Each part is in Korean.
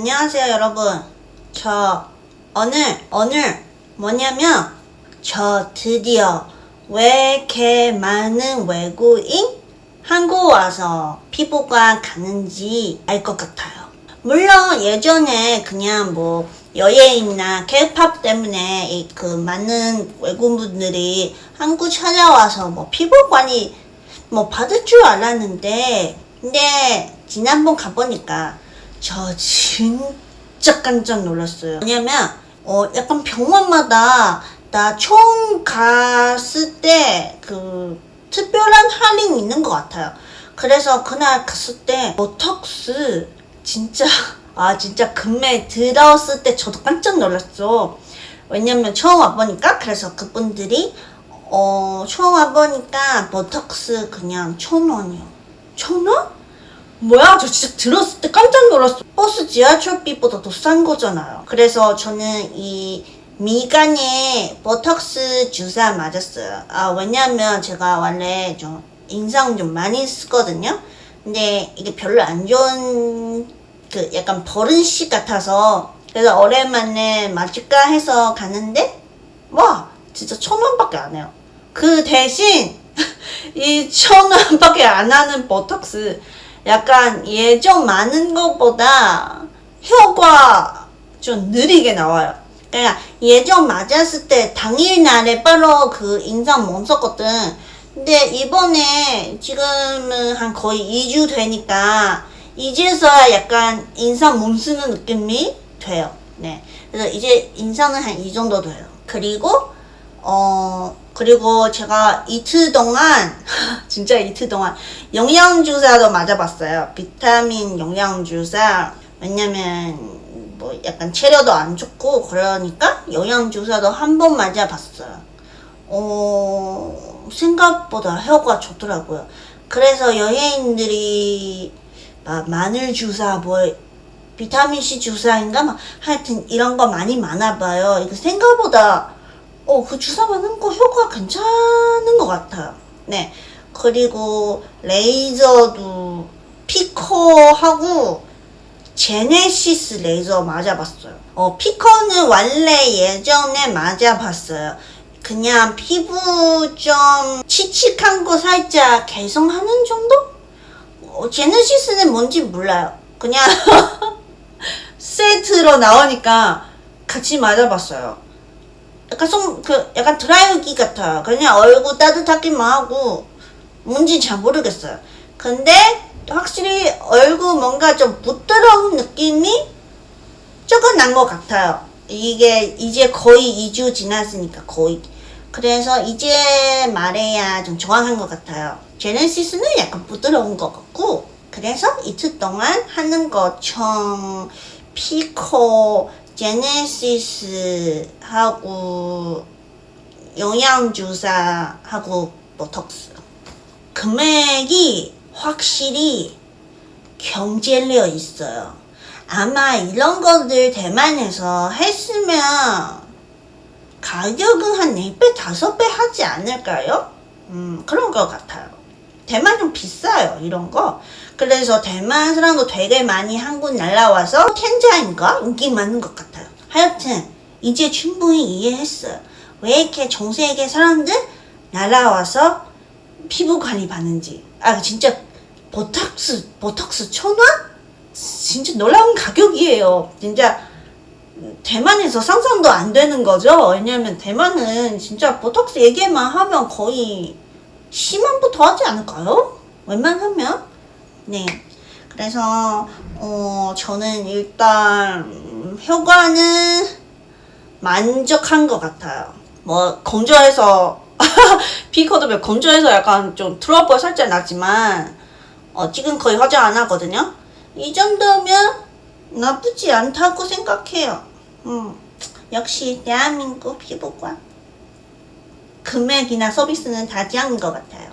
안녕하세요, 여러분. 저 오늘 오늘 뭐냐면 저 드디어 왜 이렇게 많은 외국인 한국 와서 피부과 가는지 알 것 같아요. 물론 예전에 그냥 뭐 여행이나 케이팝 때문에 이 그 많은 외국분들이 한국 찾아와서 뭐 피부 관리 뭐 받을 줄 알았는데 근데 지난번 가보니까 저 진짜 깜짝 놀랐어요. 왜냐면 어 약간 병원마다 나 처음 갔을 때 그 특별한 할인 있는 것 같아요. 그래서 그날 갔을 때 보톡스 진짜 아 진짜 금매 들어왔을 때 저도 깜짝 놀랐죠. 왜냐면 처음 와보니까 그래서 그분들이 어 처음 와보니까 보톡스 그냥 천 원이요. 천 원? 뭐야? 저 진짜 들었을 때 깜짝 놀랐어. 버스 지하철비보다 더 싼 거잖아요. 그래서 저는 이 미간에 보톡스 주사 맞았어요. 아, 왜냐면 제가 원래 좀 인상 좀 많이 쓰거든요. 근데 이게 별로 안 좋은 그 약간 버릇이 같아서 그래서 오랜만에 맞을까 해서 갔는데 와 진짜 천 원밖에 안 해요. 그 대신 이 천 원밖에 안 하는 보톡스 약간 예전 많은 것보다 효과 좀 느리게 나와요. 그러니까 예전 맞았을 때 당일날에 바로 그 인상 못 썼거든. 근데 이번에 지금은 한 거의 2주 되니까 이제서야 약간 인상 몸 쓰는 느낌이 돼요. 네. 그래서 이제 인상은 한 이 정도 돼요. 그리고 어 그리고 제가 이틀 동안 진짜 이틀 동안 영양 주사도 맞아봤어요. 비타민 영양 주사. 왜냐면 뭐 약간 체력도 안 좋고 그러니까 영양 주사도 한 번 맞아봤어요. 어 생각보다 효과 좋더라고요. 그래서 여행인들이 막 마늘 주사 뭐 비타민 C 주사인가 막 하여튼 이런 거 많이 많아 봐요. 이거 생각보다 어, 그 주사 맞는 거 효과 괜찮은 것 같아요. 네. 그리고 레이저도 피커하고 제네시스 레이저 맞아봤어요. 어, 피커는 원래 예전에 맞아봤어요. 그냥 피부 좀 칙칙한 거 살짝 개성하는 정도? 어, 제네시스는 뭔지 몰라요. 그냥 세트로 나오니까 같이 맞아봤어요. 약간 송, 그, 약간 드라이기 같아요. 그냥 얼굴 따뜻하기만 하고, 뭔지 잘 모르겠어요. 근데, 확실히 얼굴 뭔가 좀 부드러운 느낌이 조금 난 것 같아요. 이게 이제 거의 2주 지났으니까 거의. 그래서 이제 말해야 좀 정확한 것 같아요. 제네시스는 약간 부드러운 것 같고, 그래서 이틀 동안 하는 거총 피코, 제네시스 하고 영양주사 하고 보톡스 금액이 확실히 경제되어 있어요. 아마 이런 것들 대만에서 했으면 가격은 한 4배, 5배 하지 않을까요? 음, 그런 것 같아요. 대만 좀 비싸요, 이런 거. 그래서 대만 사람도 되게 많이 한국 날라와서 텐자인가 인기 많은 것 같아요. 하여튼 이제 충분히 이해했어요. 왜 이렇게 전 세계 사람들 날라와서 피부 관리 받는지. 아 진짜 보톡스 보톡스 천 원? 진짜 놀라운 가격이에요. 진짜 대만에서 상상도 안 되는 거죠. 왜냐면 대만은 진짜 보톡스 얘기만 하면 거의 10만부터 하지 않을까요? 웬만하면? 네. 그래서, 어, 저는 일단, 음, 효과는 만족한 것 같아요. 뭐, 건조해서, 피커도 몇 건조해서 약간 좀 트러블 살짝 나지만, 어, 지금 거의 화장 안 하거든요? 이 정도면 나쁘지 않다고 생각해요. 음, 역시 대한민국 피부과. 금액이나 서비스는 다 지양인 것 같아요.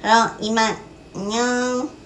그럼 이만 안녕.